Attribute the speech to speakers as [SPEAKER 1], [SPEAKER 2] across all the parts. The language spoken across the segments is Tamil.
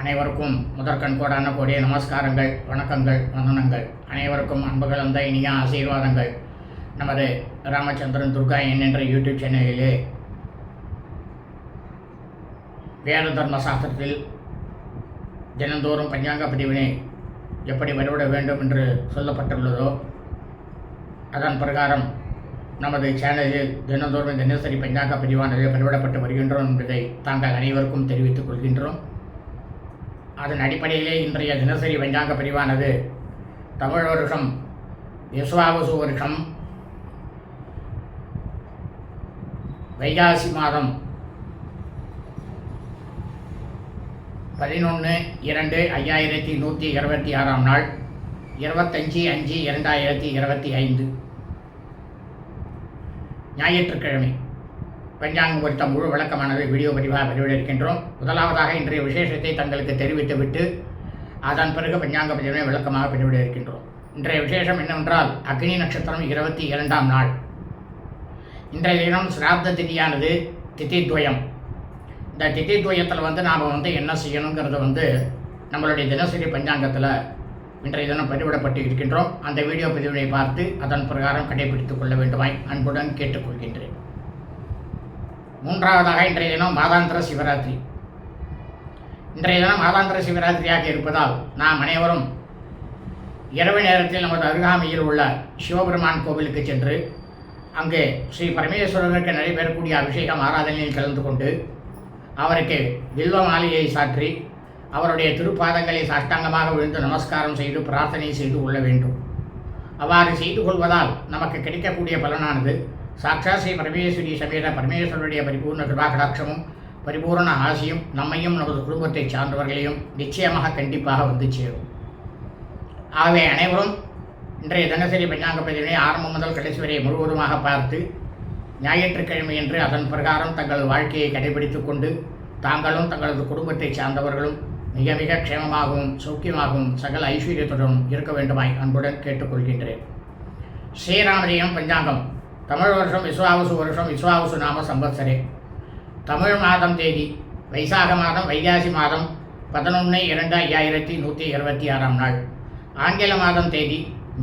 [SPEAKER 1] அனைவருக்கும் முதற்கண் கோடான கோடிய நமஸ்காரங்கள் வணக்கங்கள் வந்தனங்கள். அனைவருக்கும் அன்பு கலந்த இனிய ஆசீர்வாதங்கள். நமது ராமச்சந்திரன் துர்கா என் என்ற யூடியூப் சேனலிலே வேத தர்ம சாஸ்திரத்தில் தினந்தோறும் பஞ்சாங்க பிரிவினை எப்படி வழிபட வேண்டும் என்று சொல்லப்பட்டுள்ளதோ அதன் பிரகாரம் நமது சேனலில் தினந்தோறும் தினசரி பஞ்சாங்க பிரிவானது வழிபடப்பட்டு வருகின்றோம் என்பதை தாங்கள் அனைவருக்கும் தெரிவித்துக் கொள்கின்றோம். அதன் அடிப்படையிலே இன்றைய தினசரி பஞ்சாங்க பிரிவானது தமிழ் வருஷம் விஸ்வாவசு வருஷம் வைகாசி மாதம் பதினொன்று இரண்டு ஐயாயிரத்தி நூற்றி இருபத்தி ஆறாம் நாள் இருபத்தஞ்சி அஞ்சு இரண்டாயிரத்தி இருபத்தி ஐந்து. ஞாயிற்றுக்கிழமை. பஞ்சாங்கம் குறித்த முழு விளக்கமானது வீடியோ பதிவாக வெளியிடிருக்கின்றோம் முதலாவதாக இன்றைய விசேஷத்தை தங்களுக்கு தெரிவித்துவிட்டு அதன் பிறகு பஞ்சாங்க பதிவினை விளக்கமாக பதிவிட இருக்கின்றோம் இன்றைய விசேஷம் என்னவென்றால் அக்னி நட்சத்திரம் இருபத்தி இரண்டாம் நாள். இன்றைய தினம் சிராத்த திதியானது திதித்வயம். இந்த திதித்வயத்தில் வந்து நாம் வந்து என்ன செய்யணுங்கிறத வந்து நம்மளுடைய தினசரி பஞ்சாங்கத்தில் இன்றைய தினம் பதிவிடப்பட்டு இருக்கின்றோம். அந்த வீடியோ பதிவினை பார்த்து அதன் பிரகாரம் கடைபிடித்துக் கொள்ள வேண்டுமாய் அன்புடன் கேட்டுக்கொள்கின்றேன். மூன்றாவதாக இன்றைய தினம் மாதாந்திர சிவராத்திரி. இன்றைய தினம் மாதாந்திர சிவராத்திரியாக இருப்பதால் நாம் அனைவரும் இரவு நேரத்தில் நமது அருகாமையில் உள்ள சிவபெருமான் கோவிலுக்கு சென்று அங்கு ஸ்ரீ பரமேஸ்வரருக்கு நடைபெறக்கூடிய அபிஷேகம் ஆராதனையில் கலந்து கொண்டு அவருக்கு வில்வ மாலையை சாற்றி அவருடைய திருப்பாதங்களை சாஷ்டாங்கமாக விழுந்து நமஸ்காரம் செய்து பிரார்த்தனை செய்து கொள்ள வேண்டும். அவ்வாறு செய்து கொள்வதால் நமக்கு கிடைக்கக்கூடிய பலனானது சாட்சா ஸ்ரீ பரமேஸ்வரி சமேத பரமேஸ்வரனுடைய பரிபூர்ண கிருபாகடாட்சமும் பரிபூர்ண ஆசையும் நம்மையும் நமது குடும்பத்தை சார்ந்தவர்களையும் நிச்சயமாக கண்டிப்பாக வந்து சேரும். ஆகவே அனைவரும் இன்றைய தினசரி பஞ்சாங்க பதிவினை ஆரம்பம் முதல் கடைசி வரை முழுவதுமாக பார்த்து ஞாயிற்றுக்கிழமை என்று அதன் பிரகாரம் தங்கள் வாழ்க்கையை கடைபிடித்துக் கொண்டு தாங்களும் தங்களது குடும்பத்தை சார்ந்தவர்களும் மிக மிக க்ஷேமமாகவும் சௌக்கியமாகவும் சகல ஐஸ்வர்யத்துடனும் இருக்க வேண்டுமாய் அன்புடன் கேட்டுக்கொள்கின்றேன். ஸ்ரீராமஜெயம் பஞ்சாங்கம். தமிழ் வருஷம் விஸ்வாவசு வருஷம் விஸ்வாவசு நாம சம்பத்சரே. தமிழ் மாதம் தேதி வைசாக மாதம் வைகாசி மாதம் பதினொன்று இரண்டு ஐயாயிரத்தி நூற்றி இருபத்தி ஆறாம் நாள். ஆங்கில மாதம் தேதி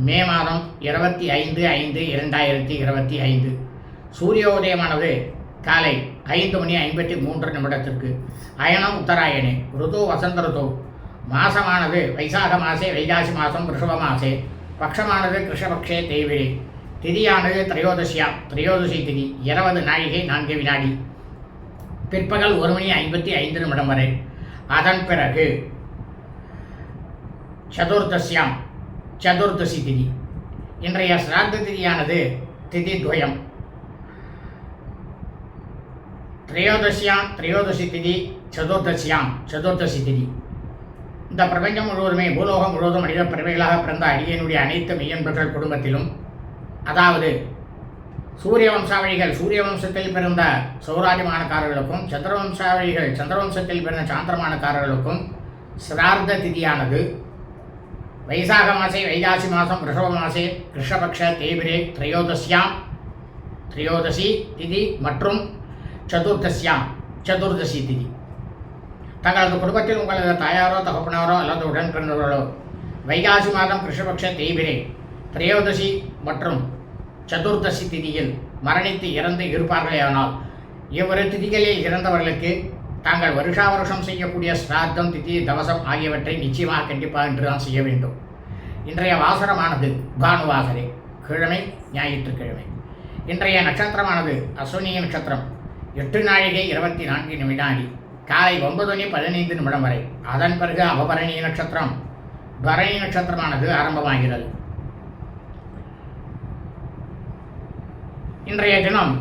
[SPEAKER 1] மே மாதம் இருபத்தி ஐந்து ஐந்து இரண்டாயிரத்தி இருபத்தி ஐந்து. சூரிய உதயமானது காலை ஐந்து மணி ஐம்பத்தி மூன்று நிமிடத்திற்கு. அயனம் உத்தராயணே ருது வசந்த ருது. மாசமானது வைசாக மாசே வைகாசி மாதம் ரிஷப மாசே. பக்ஷமானது கிருஷ்ணபக்ஷே தேய்விழி திதியானது திரையோதசியா திரையோதசி திதி இருபது நாழிகை நான்கு வினாடி. பிற்பகல் ஒரு மணி ஐம்பத்தி ஐந்து நிமிடம் வரை. அதன் பிறகு சதுர்தசியாம் சதுர்தசி திதி. இன்றைய சிராத்த திதியானது திதி துவயம். திரையோதசியாம் திரையோதசி திதி சதுர்தசியாம் சதுர்தசி திதி. இந்த பிரபஞ்சம் முழுவதுமே பூலோகம் முழுவதும் மனித பிறவைகளாக பிறந்த அடியனுடைய அனைத்து மெய்யன்பர்கள் குடும்பத்திலும் அதாவது சூரிய வம்சாவழிகள் சூரிய வம்சத்தில் பிறந்த சௌராஜமானக்காரர்களுக்கும் சந்திர சந்திரவம்சத்தில் சந்திர வம்சத்தில் பிறந்த சாந்திரமானக்காரர்களுக்கும் சிரார்த்த திதியானது. வைசாக மாசே வைகாசி மாதம் ரிஷப மாசே கிருஷ்ணபக்ஷ தேவிரே திரையோதசியாம் திரையோதசி திதி மற்றும் சதுர்தசியாம் சதுர்தசி திதி. தங்களது குடும்பத்தில் உங்களது தாயாரோ தகப்பனாரோ அல்லது உடன் பிறந்தவர்களோ வைகாசி மாதம் கிருஷ்ணபக்ஷ தேபிரே திரையோதசி மற்றும் சதுர்தசி திதியில் மரணித்து இறந்து இருப்பார்களேயானால் இவ்விரு திதிகளில் இறந்தவர்களுக்கு தாங்கள் வருஷா வருஷம் செய்யக்கூடிய ஸ்ராத்தம் திதி தவசம் ஆகியவற்றை நிச்சயமாக கண்டிப்பாக என்றுதான் செய்ய வேண்டும். இன்றைய வாசரமானது பானுவாசரே கிழமை ஞாயிற்றுக்கிழமை. இன்றைய நட்சத்திரமானது அஸ்வினிய நட்சத்திரம் எட்டு நாழிகை இருபத்தி நான்கு நிமிடாடி காலை ஒன்பது மணி பதினைந்து நிமிடம் வரை. அதன் பிறகு அபபரணி நட்சத்திரம் பரணி நட்சத்திரமானது ஆரம்பமாகிறது. இன்றைய தினம்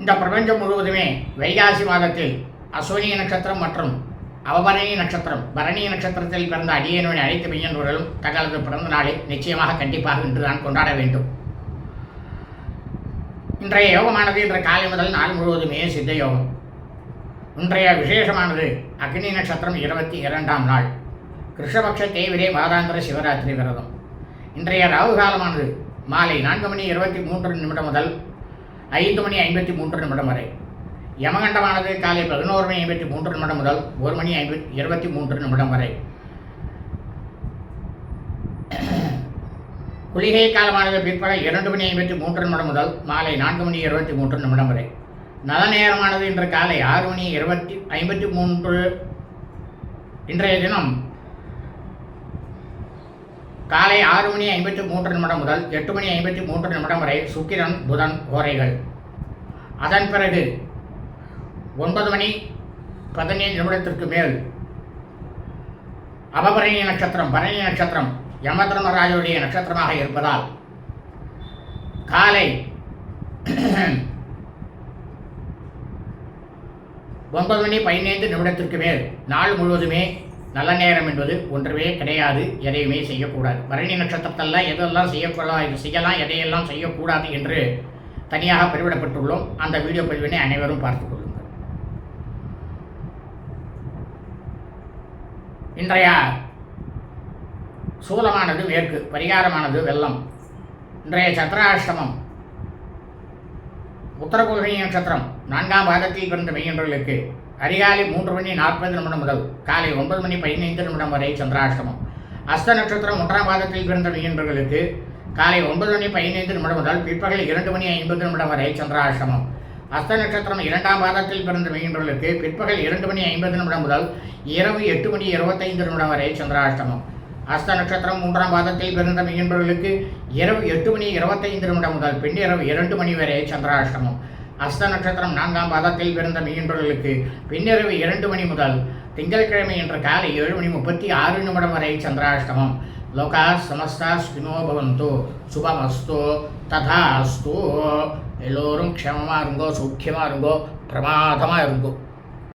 [SPEAKER 1] இந்த பிரபஞ்சம் முழுவதுமே வைகாசி மாதத்தில் அஸ்வினி நட்சத்திரம் மற்றும் அவபரணி நட்சத்திரம் பரணி நட்சத்திரத்தில் பிறந்த அடியனுடைய அனைத்து மெய்யன்பர்களும் தங்களது பிறந்த நாளை நிச்சயமாக கண்டிப்பாக இன்றுதான் கொண்டாட வேண்டும். இன்றைய யோகமானது இன்று காலை முதல் நாள் முழுவதுமே சித்த யோகம். இன்றைய விசேஷமானது அக்னி நட்சத்திரம் இருபத்தி இரண்டாம் நாள். கிருஷ்ணபக்ஷ தேவிரே மாதாந்திர சிவராத்திரி விரதம். இன்றைய ராகு காலமானது மாலை நான்கு மணி இருபத்தி மூன்று நிமிடம் முதல் ஐந்து மணி ஐம்பத்தி மூன்று நிமிடம் வரை. யமகண்டமானது காலை பதினோரு மணி ஐம்பத்தி மூன்று நிமிடம் முதல் ஒரு மணி ஐம்பத்தி இருபத்தி மூன்று நிமிடம் வரை. குளிகை காலமானது பிற்பகல் இரண்டு மணி ஐம்பத்தி மூன்று நிமிடம் முதல் மாலை நான்கு மணி இருபத்தி மூன்று நிமிடம் வரை. நல நேரமானது இன்று காலை ஆறு மணி இருபத்தி ஐம்பத்தி மூன்று இன்றைய தினம் காலை ஆறு மணி ஐம்பத்தி மூன்று நிமிடம் முதல் எட்டு மணி ஐம்பத்தி மூன்று நிமிடம் வரை சுக்கிரன் புதன் ஓரைகள் அதன் பிறகு ஒன்பது மணி பதினைந்து நிமிடத்திற்கு மேல் அபபரணி நட்சத்திரம் பரணி நட்சத்திரம் யமதர்மராஜருடைய நட்சத்திரமாக இருப்பதால் காலை ஒன்பது மணி பதினைந்து நிமிடத்திற்கு மேல் நாள் முழுவதுமே நல்ல நேரம் என்பது ஒன்றுமே கிடையாது எதையுமே செய்யக்கூடாது. பரணி நட்சத்திரத்தெல்லாம் எதெல்லாம் செய்யக்கூடாது இது செய்யலாம் எதையெல்லாம் செய்யக்கூடாது என்று தனியாக பதிவிடப்பட்டுள்ளோம் அந்த வீடியோ பதிவினை அனைவரும் பார்த்துக் கொள்ளுங்கள். இன்றைய சூலமானது மேற்கு பரிகாரமானது வெள்ளம். இன்றைய சந்திராஷ்டமம் உத்தரகோகினி நட்சத்திரம் நான்காம் பாதத்தில் பிறந்த மெய்யன்றர்களுக்கு அதிகாலை மூன்று மணி நாற்பது நிமிடம் முதல் காலை ஒன்பது மணி பதினைந்து நிமிடம் வரை சந்திராஷ்டமம். அஸ்த நட்சத்திரம் ஒன்றாம் பாதத்தில் பிறந்த மீன்பர்களுக்கு காலை ஒன்பது மணி பதினைந்து நிமிடம் முதல் பிற்பகல் இரண்டு மணி ஐம்பது நிமிடம் வரை சந்திராஷ்டமம். அஸ்த நட்சத்திரம் இரண்டாம் பாதத்தில் பிறந்த மீன்பர்களுக்கு பிற்பகல் இரண்டு மணி ஐம்பது நிமிடம் முதல் இரவு எட்டு மணி இருபத்தைந்து நிமிடம் வரை சந்திராஷ்டமம். அஸ்த நட்சத்திரம் மூன்றாம் பாதத்தில் பிறந்த மீன்பர்களுக்கு இரவு எட்டு மணி இருபத்தைந்து நிமிடம் முதல் பின்னிரவு இரண்டு மணி வரை சந்திராஷ்டமம். அஸ்த நட்சத்திரம் நான்காம் பாதத்தில் பிறந்த மீன்பர்களுக்கு பின்னிரவு இரண்டு மணி முதல் திங்கட்கிழமை என்ற காலை ஏழு மணி முப்பத்தி ஆறு நிமிடம் வரை சந்திராஷ்டமம். லோகா சமஸ்தா ஸ்பினோ பவந்தோ. சுபமஸ்தோ. ததா அஸ்தோ. எல்லோரும் க்ஷமமாக இருங்கோ சௌக்கியமாக இருங்கோ பிரமாதமாக இருங்கோ.